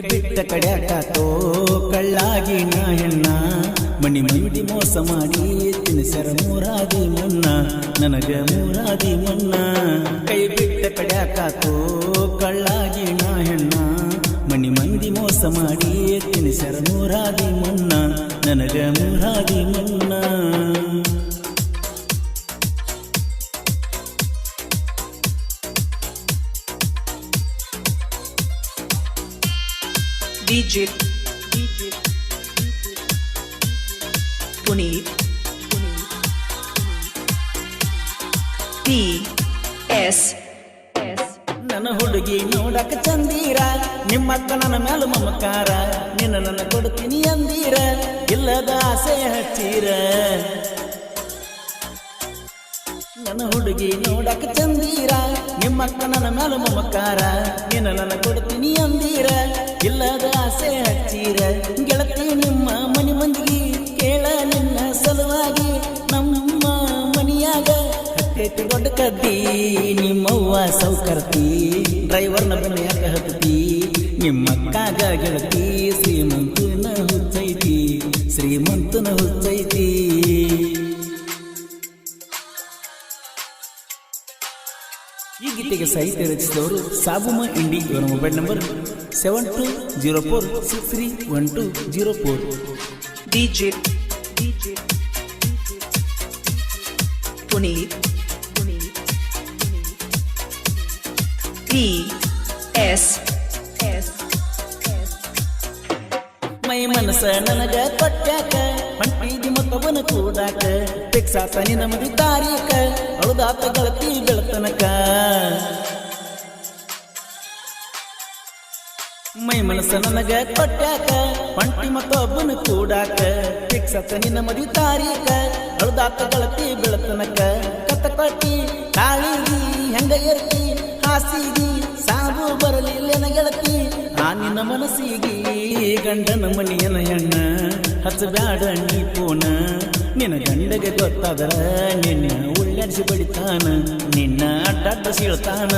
ಬಿಟ್ಟ ಕಡ್ಯಾಕಾತೋ ಕಳ್ಳಾಗಿ ನಾ ಹೆಣ್ಣ ಮಣಿ ಮಂದಿ ಮೋಸ ಮಾಡಿ ತಿನ್ಸರ ಮೂರಾದಿ ಮನ್ನ. ನನಗ ಮೂರಾದಿ ಮನ್ನ. ಕೈ ಬಿಟ್ಟ ಕಡ್ಯಾಕಾತೋ ಕಳ್ಳಾಗಿ ನಾ ಹೆಣ್ಣ ಮಣಿ ಮಂದಿ ಮೋಸ ಮಾಡಿ ತಿನ್ಸರ ಮೂರಾದಿ ಮನ್ನ. ನನಗ ಮೂರಾದಿ ಮನ್ನ. DJ Puneet. ಎಸ್ ನನ್ನ ಹುಡುಗಿ ನೋಡಕ ಚಂದೀರ ನಿಮ್ಮಕ್ಕ ನನ್ನ ಮ್ಯಾಲ ಮಮಕಾರ, ನಿನ್ನ ನನ್ನ ಕೊಡ್ತೀನಿ ಅಂದೀರ, ಇಲ್ಲದ ಆಸೆ ಹಚ್ಚೀರ. ನನ್ನ ಹುಡುಗಿ ನೋಡಕ ಚಂದೀರ. ನಿಮ್ಮಕ್ಕ ನನ್ನ ಮೇಲೆ ಮಮಕಾರ. ನಿನ್ನ ನನ್ನ ಕೊಡ್ತೀನಿ ಅಂದೀರ. ಇಲ್ಲದ ಆಸೆ ಹಚ್ಚೀರ. ಗೆಳತಿ ನಿಮ್ಮ ಮನಿ ಮಂದಿಗೆ ಕೇಳ ನಿನ್ನ ಸಲುವಾಗಿ. ನಮ್ಮ ಮನಿಯಾಗ ಹತ್ತೈತಿ ದೊಡ್ಡ ಕದ್ದಿ. ನಿಮ್ಮವ್ವ ಸೌಕರ್ತಿ. ಡ್ರೈವರ್ನ ಮನೆಯಾಗ ಹತ್ತಿ ನಿಮ್ಮಕ್ಕಾಗ ಗೆಳತಿ. ಶ್ರೀಮಂತನ ಹುಚ್ಚೈತಿ. ಶ್ರೀಮಂತನ ಈ ಗೀತೆಗೆ ಸಾಹಿತ್ಯ ರಚಿಸಿದವರು ಸಾಬುಮ ಇಂಡಿ ಇವರ mobile number seven two zero four six three one two zero four. DJ DJ Puneet P S S ಮೈ ಮನಸ ನನಗ ಕೊಟ್ಟಾಕ ಹೊಂಟಿದಿ ಮತ್ತೊಬ್ಬನ ಕೂಡಾಕ? ಆತ ನಿನ್ನ ಮದಿ ತಾರೀಕ? ಹೌದಾತ ಗಳತಿ ಬೆಳತನಕ? ಮೈ ಮನಸ ನನಗ ಕೊಟ್ಟ್ಯಾಕ? ಹೊಂಟಿ ಮತ್ತೊಬ್ಬನ ಕೂಡಾಕ? ಆತ ನಿನ್ನ ಮದಿ ತಾರೀಕ? ಹೌದಾತ ಗಳತಿ ಬೆಳತನಕ? ಕತ್ತ ಕೊಟ್ಟಿ ತಾಳಿಗಿ ಹೆಂಗ ಇರ್ತಿ ಹಾಸಿಗಿ ಸಾವು ಬರಲಿಲ್ಲ ಗೆಳತಿ? ನಿನ್ನ ಮನಸ್ಸಿಗೆ ಗಂಡನ ಮನಿಯನ ಹೆಣ್ಣ, ಹಚ್ಚಬ್ಯಾಡ ನೀ ಪೋನ. ನಿನ್ನ ಗಂಡಗೆ ಗೊತ್ತಾದರ ನಿನ್ನ ಉಳ್ಳಾಡಿಸಿ ಬಡಿತಾನ, ನಿನ್ನ ಅಡ್ಡ ಸೀಳ್ತಾನ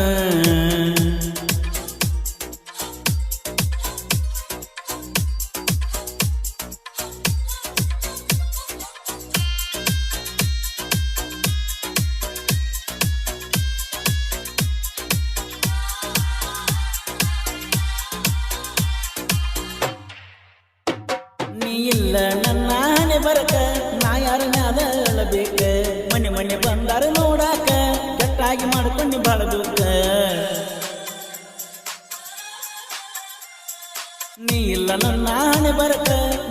ಇಲ್ಲ ನನ್ನ ಹಣೆ ಬರಕ, ನಾ ಯಾರ ಮ್ಯಾಲ ಅಳಬೇಕ? ಮನೆ ಮನೆ ಬಂದಾರ ನೋಡಾಕ ಕೆಟ್ಟಾಗಿ ಮಾಡ್ಕೊಂಡು ಬಾಳಬೇಕ? ನೀ ಇಲ್ಲ ನನ್ನ ಹಣೆ ಬರಕ,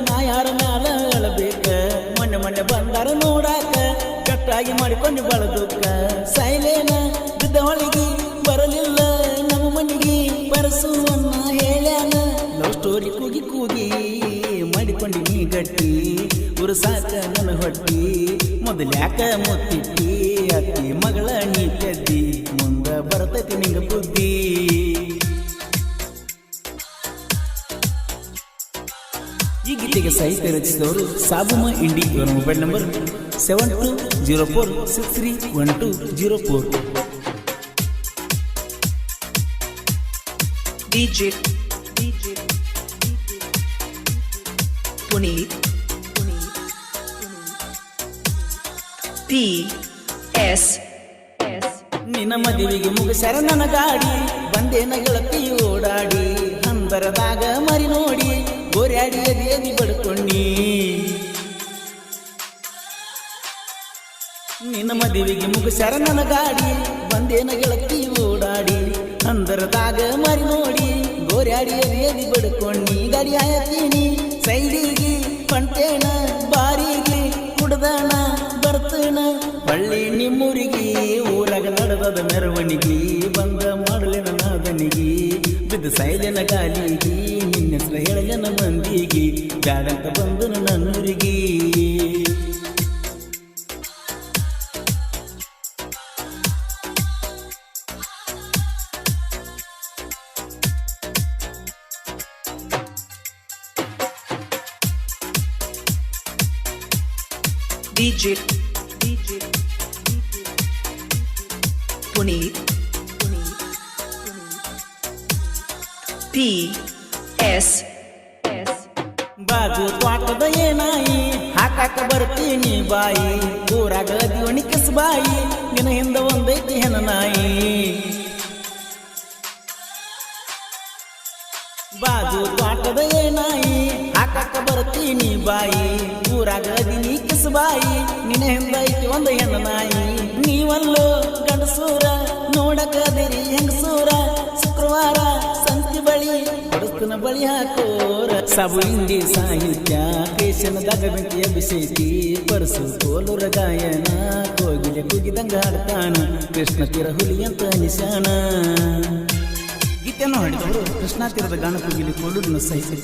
ನಾ ಯಾರ ಮ್ಯಾಲ ಅಳಬೇಕ? ಮನೆ ಮನೆ ಬಂದಾರ ನೋಡಾಕ ಕೆಟ್ಟಾಗಿ ಮಾಡಿಕೊಂಡು ಬಾಳಬೇಕ? ಸೈಲೇನ ಉರುಸಾಕ ನನ್ನ ಹೊಟ್ಟಿ, ಮೊದಲ್ಯಾಕ ಮುತ್ತಿಟ್ಟಿ ಅತ್ತಿ ಮಗಳ ನೀ ಕದ್ದಿ, ಮುಂದ ಬರ್ತೈತಿ ನಿಂಗ ಬುದ್ಧಿ. ಈ ಗೀತೆಗೆ ಸಾಹಿತ್ಯ ರಚಿಸಿದವರು ಸಾಬುಮ ಇಂಡಿ, ಇವರ mobile number seven two zero four six three one two zero four DJ DJ Puneet P S S ನಿನ್ನ ಮದುವೆಗೆ ಮುಗಿಸ್ಯಾರ ನನ್ನ ಗಾಡಿ. ಬಂದೇನ ಗೆಳತಿ ಓಡಾಡಿ ಅಂದರದಾಗ ಮರಿ ನೋಡಿ, ಗೋರ್ಯಾಡಿ ಎದಿ ಬಡ್ಕೊಂಡಿ. ನಿನ್ನ ಮದುವೆಗೆ ಮುಗಿಸ್ಯಾರ ನನ್ನ ಗಾಡಿ. ಬಂದೇನ ಗೆಳತಿ ಓಡಾಡಿ ಅಂದರದಾಗ ಮರಿ ನೋಡಿ, ಗೋರ್ಯಾಡಿ ಅದೇದಿ ಬಡ್ಕೊಂಡಿ. ಗಾಡಿ ಆಯತೀನಿ ಸೈಡಿಗೆ ಪಂಟೇಣ ನಿಮ್ಮೂರಿಗೆ ಊರಾಗ ನಡೆದದ ಮೆರವಣಿಗೆ, ಬಂದ ಮಾಡಲಿನ ನಾದನಿಗೆ, ಬಿದ್ದ ಸೈಲಿನ ಗಾಲಿಗೆ ನಿನ್ನ ಹೇಳಲಿನ ಮಂದಿಗೆ, ಬ್ಯಾಡಂತ ಬಂದು ನನ್ನೂರಿಗೆ. DJ DJ P S S ಬಾಜು ತ್ವಾಟದ ಏನಾಯಿ ಹಾಕಾಕ ಬರ್ತೀನಿ ಬಾಯಿ ಊರಾಗ ದಿವಣಿ ಕಿಸ್ ಬಾಯಿ ನಿನ್ನ ಹಿಂದ ಒಂದೈತಿ ಹೆನ ನಾಯಿ ಬಾಜು ತ್ವಾಟದ ಏನಾಯಿ ಹಾಕಾಕ ಬರ್ತೀನಿ ಬಾಯಿ ಊರಾಗ ದಿನಿ ಕಿಸ್ ಬಾಯಿ ನಿನ್ನ ಹಿಂದ ಐತಿ ಒಂದು ಹೆಣ್ಣ ನಾಯಿ ನೀವಲ್ಲೋ ಗಂಡಸೂರ ನೋಡಕದಿರಿ ಹೆಂಗಸೂರ, ಶುಕ್ರವಾರ ಸಂತಿ ಬಳಿ ಬಡಸ್ತನ ಬಳಿ ಹಾಕೋರ. ಸಬು ಹಿಂದಿ ಸಾಹಿತ್ಯ ಕೇಶನ ಬೆಂಕಿ ಅಭಿಷೇಕಿ, ಪರಸು, ಕೋಲುರ ಗಾಯನ, ಕೋಗಿಲೆ ಕುಗಿದಂಗ ಹಾಡ್ತಾನ, ಕೃಷ್ಣ ತೀರ ಹುಲಿ ಅಂತ ನಿಶಾನ. ಗೀತೆಯನ್ನು ಹಾಡಿದವರು ಕೃಷ್ಣ ತೀರದ ಗಾನ ಕೋಗಿಲೆ ಕೋಲೂರಿನ ಸಾಹಿತ್ಯ